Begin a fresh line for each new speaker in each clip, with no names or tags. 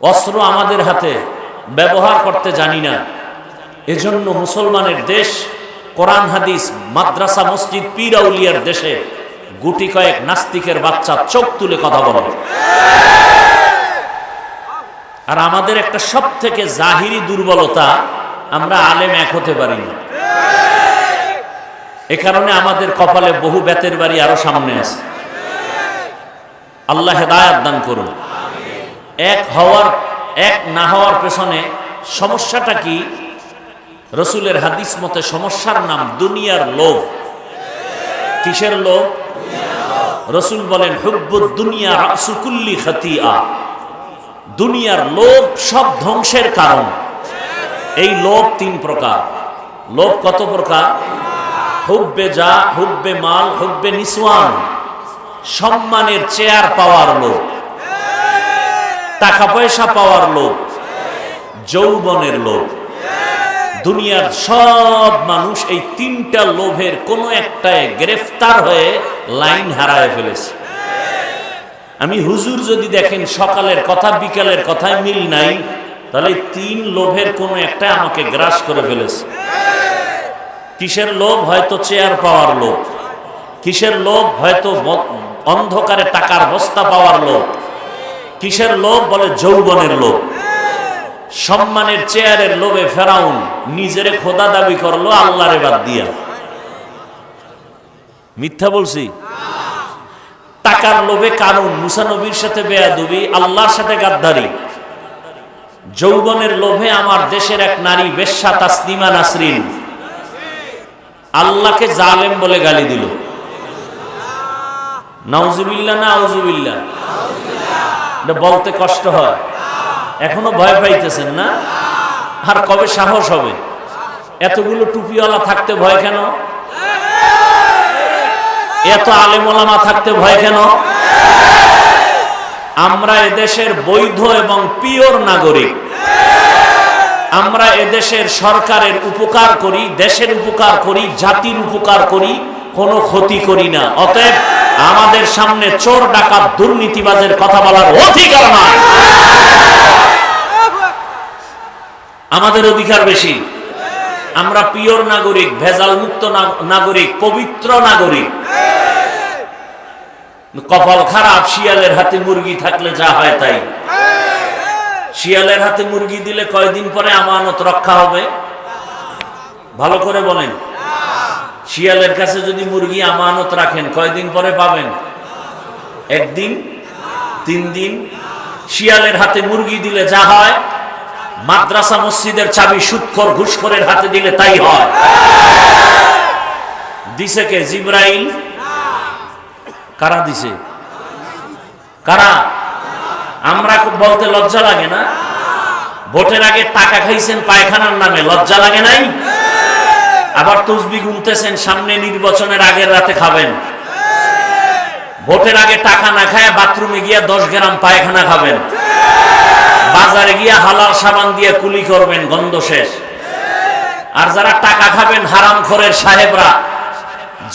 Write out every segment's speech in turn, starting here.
অস্ত্র আমাদের হাতে ব্যবহার করতে জানি না। এজন্য মুসলমানের দেশ, কোরআন, হাদিস, মাদ্রাসা, মসজিদ, পীর আউলিয়ার দেশে গুটি কয়েক নাস্তিকের বাচ্চা চোখ তুলে কথা বলে। আর আমাদের একটা সব থেকে জাহিরি দুর্বলতা, আমরা আলেম এক হতে পারি না। এ কারণে আমাদের কপালে বহু বেতের বাড়ি আরও সামনে আছে। আল্লাহ হেদায়াত দান করুন। এক হওয়ার, এক না হওয়ার পেছনে সমস্যাটা কি? রসুলের হাদিস মতে সমস্যার নাম দুনিয়ার লোভ। কিসের লোভ? রসুল বলেন হুব্বুদ দুনিয়া রাসুকুল্লি খাতিয়া। দুনিয়ার লোভ সব ধ্বংসের কারণ। এই লোভ তিন প্রকার। লোভ কত প্রকার? হুব্বে যা, হুব্বে মাল, হুব্বে নিসওয়ান সম্মানের চেয়ার পাওয়ার লোভ। টাকা পয়সা পাওয়ার লোভ, যৌবনের লোভ। দুনিয়ার সব মানুষ এই তিনটা লোভের কোনো একটায় গ্রেফতার হয়ে লাইন হারায় ফেলেছে। আমি হুজুর যদি দেখেন সকালের কথা, বিকালের কথায় মিল নাই, তাহলে তিন লোভের কোনো একটা আমাকে গ্রাস করে ফেলেছে। কিসের লোভ? হয়তো চেয়ার পাওয়ার লোভ। কিসের লোভ? হয়তো অন্ধকারে টাকার বস্তা পাওয়ার লোভ। কিসের লোভ? বলে যৌবনের লোভ। সম্মানের চেয়ারের লোভে ফেরাউন নিজেরে খোদা দাবি করল, আল্লাহরে বাদ দিয়া। মিথ্যা বলছি? টাকার লোভে কারণ মুসানবীর সাথে বেয়াদবি, আল্লাহর সাথে গাদ্দারি। যৌবনের লোভে আমার দেশের এক নারী, বেশ্যা তাসলিমা নাসরিন, আল্লাহকে জালেম বলে গালি দিল। নাউজুবিল্লাহ না আউজুবিল্লাহ? এটা বলতে কষ্ট হয়। এখনও ভয় পাইতেছেন না? আর কবে সাহস হবে? এতগুলো টুপিওয়ালা থাকতে ভয় কেন? এত আলেমোলামা থাকতে ভয় কেন? আমরা এদেশের বৈধ এবং পিওর নাগরিক। আমরা এদেশের সরকারের উপকার করি, দেশের উপকার করি, জাতির উপকার করি, কোনো ক্ষতি করি না। অতএব আমাদের সামনে চোর ডাকাত দুর্নীতিবাজের কথা বলার অধিকার নাই। আমাদের অধিকার বেশি। আমরা পিওর নাগরিক ভেজাল মুক্ত নাগরিক, পবিত্র নাগরিক। কপাল খারাপ, শিয়ালের হাতে মুরগি থাকলে যা হয় তাই। শিয়ালের হাতে মুরগি দিলে কয়দিন পরে আমানত রক্ষা হবে? ভালো করে বলেন। শিয়ালের কাছে যদি মুরগি আমানত রাখেন, কয়দিন পরে পাবেন? একদিন? তিন দিন? শিয়ালের হাতে মুরগি দিলে যা হয়, মাদ্রাসা মসজিদের চাবি সুৎখর ঘুষখোরের হাতে দিলে তাই হয়। দিছে কে? জিব্রাইল? কারা দিছে? কারা? আমরা বলতে লজ্জা লাগে না? ভোটের আগে টাকা খাইছেন পায়খানার নামে, লজ্জা লাগে নাই? আবার তসবি গুনতেছেন, সামনে নির্বাচনের আগের রাতে খাবেন। ভোটের আগে টাকা না খায় বাথরুমে গিয়া দশ গ্রাম পায়খানা খাবেন। বাজারে গিয়া হালাল সাবান দিয়ে কুলি করবেন, গন্ধ শেষ। আর যারা টাকা খাবেন, হারাম খরের সাহেবরা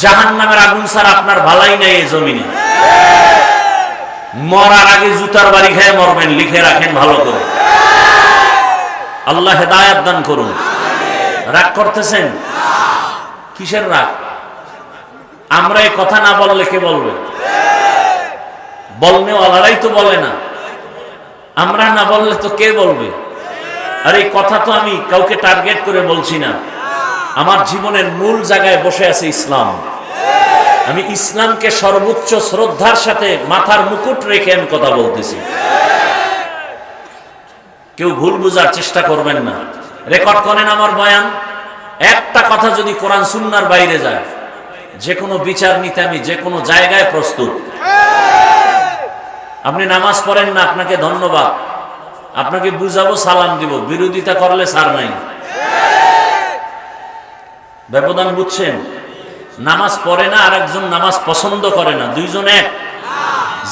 জাহান নামের আগুন ছাড়া আপনার ভালাই নাই এই জমিনে। মরার আগে জুতার বাড়ি খেয়ে মরবেন, লিখে রাখেন ভালো করে। আল্লাহ হেদায়াত দান করুন। রাগ করতেছেন? কিসের রাগ? আমরা এই কথা না বললে কে বলবে? বলনেওয়ালারাই তো বলে না। আমরা না বললে তো কে বলবে? আর এই কথা তো আমি কাউকে টার্গেট করে বলছি না। আমার জীবনের মূল জায়গায় বসে আছে ইসলাম। আমি ইসলামকে সর্বোচ্চ শ্রদ্ধার সাথে মাথার মুকুট রেখে আমি কথা বলতেছি। কেউ ভুল বুঝার চেষ্টা করবেন না। রেকর্ড করেন আমার বয়ান। একটা কথা যদি কোরআন সুন্নার বাইরে যায় যে কোনো বিচার নিতে আমি যে কোনো জায়গায় প্রস্তুত। আপনি নামাজ পড়েন না, আপনাকে ধন্যবাদ। আপনাকে বুঝাবো, সালাম দিব। বিরোধিতা করলে সার নাই। ব্যবধান বুঝছেন? নামাজ পড়ে না আর একজন নামাজ পছন্দ করে না। দুইজন এক।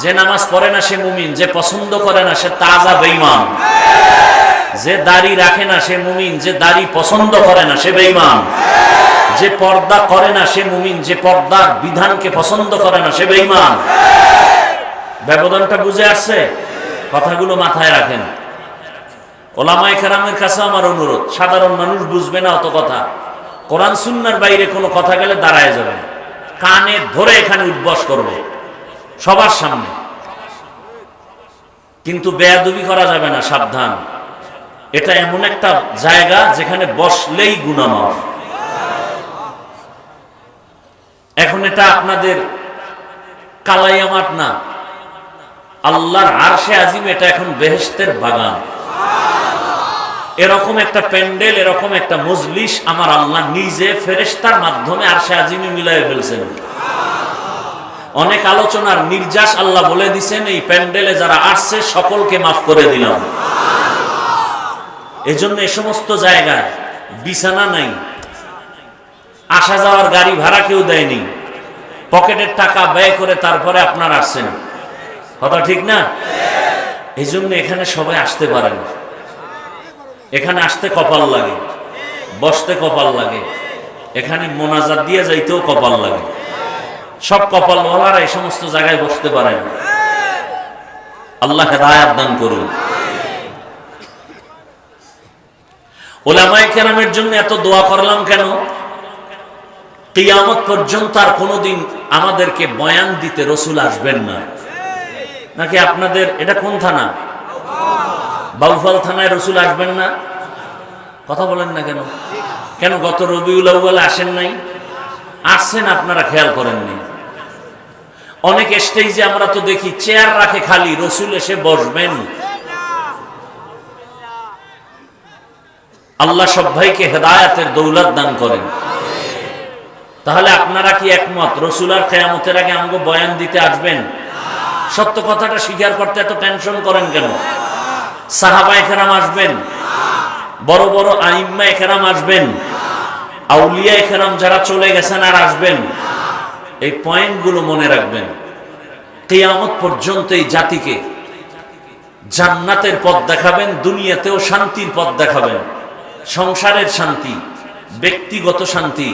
যে নামাজ পড়ে না, সে মুমিন। যে পছন্দ করে না, সে তাজা বেইমান যে দাড়ি রাখে না সে মুমিন, যে দাড়ি পছন্দ করে না সে বেইমান যে পর্দা করে না সে মুমিন, যে পর্দার বিধানকে পছন্দ করে না সে বেইমান ব্যবধানটা বুঝে আসছে? কথাগুলো মাথায় রাখেন। ওলামায় কেরামের কাছে আমার অনুরোধ, সাধারণ মানুষ বুঝবে না অত কথা। কোরআন সুন্নার বাইরে কোনো কথা গেলে দাঁড়ায় যাবে কানে ধরে এখানে উদ্বাস করবে, সবার সামনে। কিন্তু বেয়াদবি করা যাবে না, সাবধান। এটা এমন একটা জায়গা যেখানে বসলেই গুণামাফ এখন এটা আপনাদের কালাইয়ামাট না। আল্লাহর আরশে আজিম এটা এখন বেহেস্তের বাগান। এরকম একটা প্যান্ডেল, এরকম একটা মজলিস আমার আল্লাহ নিজে ফেরেস্তার মাধ্যমে আরশে আজিমে মিলাই ফেলছেন। অনেক আলোচনার নির্যাস আল্লাহ বলে দিছেন, এই প্যান্ডেলে যারা আসছে সকলকে মাফ করে দিলাম। এজন্য এ সমস্ত জায়গায় বিছানা নাই। আসা যাওয়ার গাড়ি ভাড়া কেউ দেয়নি। পকেটের টাকা ব্যয় করে তারপরে আপনার আসছেন। কথা ঠিক না? এই জন্য এখানে সবাই আসতে পারেন এখানে আসতে কপাল লাগে, বসতে কপাল লাগে, এখানে মোনাজাত দিয়ে যাইতেও কপাল লাগে। সব কপাল বলার এই সমস্ত জায়গায় বসতে পারেন আল্লাহকে রায় দান করুন। ওলামায়ে কেরামের জন্য এত দোয়া করলাম কেন? কিয়ামত পর্যন্ত আর কোনোদিন আমাদেরকে বয়ান দিতে রসুল আসবেন না। নাকি আপনাদের, এটা কোন থানা? বাউফল থানায় রসুল আসবেন না? কথা বলেন না কেন? কেন গত রবিউল আউ্বাল আসেন নাই? আসছেন আপনারা খেয়াল করেননি। অনেক স্টেজে আমরা তো দেখি, চেয়ার রাখে খালি, রসুল এসে বসবেন। আল্লাহ সব ভাইকে হেদায়াতের দৌলত দান করেন। তাহলে আপনারা কি একমত? রসুল আর কেয়ামতের আগে আমাকে বয়ান দিতে আসবেন? সত্য কথাটা স্বীকার করতে এত টেনশন করেন কেন? সাহাবা এখারাম আসবেন? বড় বড় আইম্মা এখারাম আসবেন? আউলিয়া এখেরাম যারা চলে গেছেন আর আসবেন? এই পয়েন্টগুলো মনে রাখবেন। কেয়ামত পর্যন্ত এই জাতিকে জান্নাতের পথ দেখাবেন, দুনিয়াতেও শান্তির পথ দেখাবেন। সংসারের শান্তি, ব্যক্তিগত শান্তি,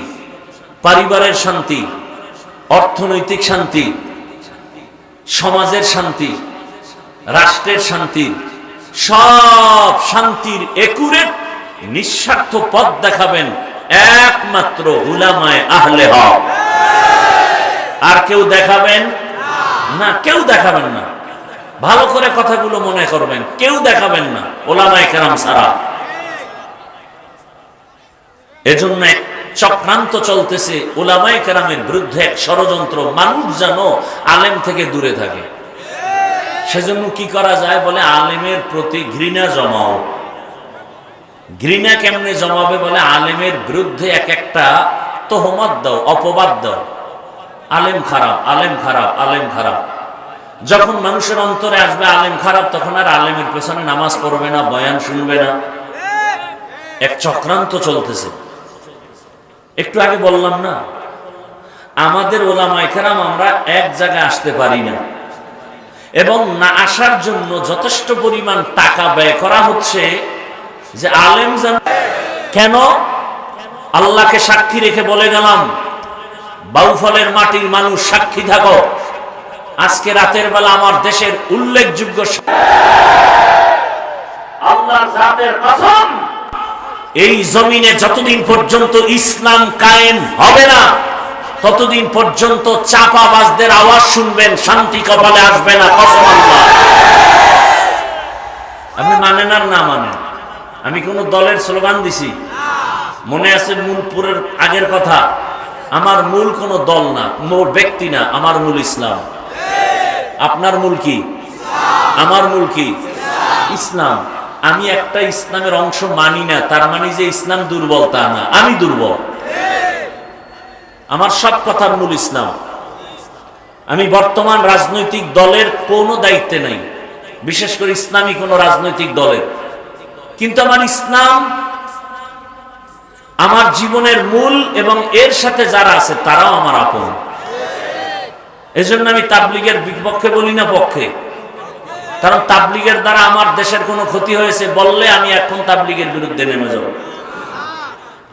পরিবারের শান্তি, অর্থনৈতিক শান্তি, সমাজের শান্তি, রাষ্ট্রের শান্তি, সব শান্তির একুরেট নিঃস্বার্থ পথ দেখাবেন একমাত্র উলামায় আহলে হক। আর কেউ দেখাবেন? না, কেউ দেখাবেন না। ভালো করে কথাগুলো মনে করবেন, কেউ দেখাবেন না ওলামায় কেরাম সারা এজন্য এক চক্রান্ত চলতেছে ওলামায় কেরামের বিরুদ্ধে এক ষড়যন্ত্র, মানুষ যেন আলেম থেকে দূরে থাকে। সেজন্য কি করা যায় বলে? আলেমের প্রতি ঘৃণা জমাও। ঘৃণা কেমনে জমাবে বলে? আলেমের বিরুদ্ধে এক একটা তোহমত দাও, অপবাদ দাও। আলেম খারাপ আলেম খারাপ আলেম খারাপ। যখন মানুষের অন্তরে আসবে আলেম খারাপ, তখন আর আলেমের পেছনে নামাজ পড়বে না, বয়ান শুনবে না। এক চক্রান্ত চলতেছে। একটু আগে বললাম না? আমাদের ওলামায় কেরাম আমরা এক জায়গায় আসতে পারি না। এবং না আসার জন্য যথেষ্ট পরিমাণ টাকা ব্যয় করা হচ্ছে যে আলেম কেন? আল্লাহকে সাক্ষী রেখে বলে গেলাম, বাউফলের মাটির মানুষ সাক্ষী থাকো। আজকে রাতের বেলা আমার দেশের উল্লেখযোগ্য কসম এই জমিনে যতদিন পর্যন্ত ইসলাম কায়েম হবে না, ততদিন পর্যন্ত চাপাবাজদের আওয়াজ শুনবেন, শান্তি কপালে আসবে না আপনি মানেন আর না মানেন? আমি কোন দলের স্লোগান দিছি। মনে আছে মূলপুরের আগের কথা, আমার মূল কোন দল না মূল ব্যক্তি না, আমার মূল ইসলাম। আপনার মূল কি? আমার মূল কি? ইসলাম। আমি একটা ইসলামের অংশ মানি না, তার মানে যে ইসলাম দুর্বল তা না। আমি দুর্বল। আমার সব কথার মূল ইসলাম। আমি বর্তমান রাজনৈতিক দলের কোনো দায়িত্বে নাই। বিশেষ করে ইসলামী কোনো রাজনৈতিক দলের। কিন্তু আমার ইসলাম, আমার জীবনের মূল এবং এর সাথে যারা আছে, তারাও আমার আপন। এজন্য আমি তাবলিগের বিপক্ষে বলি না পক্ষে। কারণ তাবলিগের দ্বারা আমার দেশের কোনো ক্ষতি হয়েছে, বললে আমি এখন তাবলিগের বিরুদ্ধে নেমে যাব।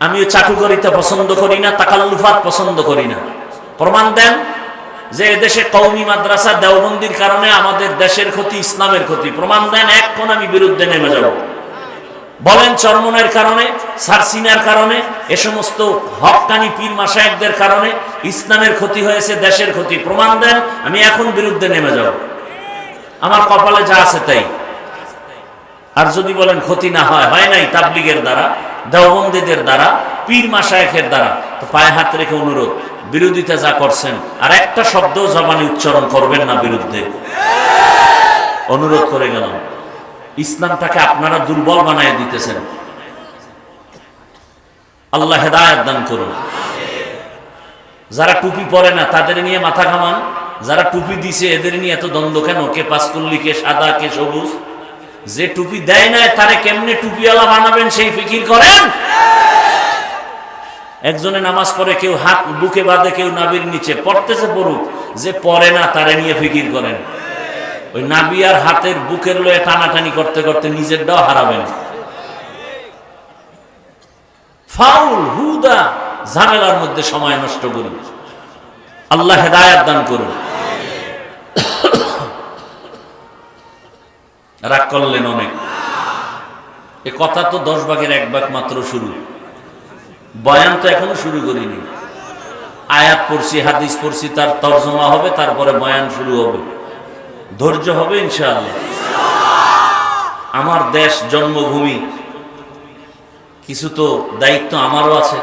আমিও চাটুকরিতা পছন্দ করি না, তাকাল্লুফাত পছন্দ করি না। প্রমাণ দেন যে এদেশে কৌমি মাদ্রাসা দেওবন্দির কারণে আমাদের দেশের ক্ষতি, ইসলামের ক্ষতি। প্রমাণ দেন এখন আমি বিরুদ্ধে নেমে যাব। বলেন চরমনের কারণে, সারসিনার কারণে, এ সমস্ত হকানি পীর মাসায়কদের কারণে ইসলামের ক্ষতি হয়েছে, দেশের ক্ষতি। প্রমাণ দেন, আমি এখন বিরুদ্ধে নেমে যাব। আমার কপালে যা আছে তাই। আর যদি বলেন ক্ষতি না হয় হয় নাই তাবলিগের দ্বারা, দেওবন্দীদের দ্বারা, পীর মাসায়কের দ্বারা, তো পায়ে হাত রেখে অনুরোধ, বিরোধিতা যা করছেন, আর একটা শব্দ জবানি উচ্চারণ করবেন না বিরুদ্ধে। অনুরোধ করে গেলাম। ইসলামটাকে আপনারা দুর্বল বানায় দিতেছেন। আল্লাহ হেদায়ত দান করুন। যারা টুপি পরে না, তাদের নিয়ে মাথা ঘামান। যারা টুপি দিছে, এদের নিয়ে এত দ্বন্দ্ব কেন? কে পাঁচকুল্লি কে সাদা, কে সবুজ? যে টুপি দেয় না তারে কেমনে টুপিওয়ালা বানাবেন সেই ফিকির করেন? একজনে নামাজ পড়ে, কেউ হাত বুকে বাঁধে, কেউ নাবির নিচে, পড়তেছে পড়ুক, যে পড়ে না, তারে নিয়ে ফিকির করেন। ওই নাবি আর হাতের বুকের লয়ে টানাটানি করতে করতে নিজের নিজেরটাও হারাবেন। ফাউল, হুদা, ঝামেলার মধ্যে সময় নষ্ট করি। আল্লাহ হেদায়াত দান করুন। রাগ করলেন অনেক। এ কথা তো দশ ভাগের এক ভাগ মাত্র শুরু। বয়ান তো এখনও শুরু করিনি। আয়াত পড়ছি, হাদিস পড়ছি, তার তর্জমা হবে, তারপরে বয়ান শুরু হবে। ধৈর্য হবে ইনশাআল্লাহ। আমার দেশ, জন্মভূমি, কিছু তো দায়িত্ব আমারও আছে।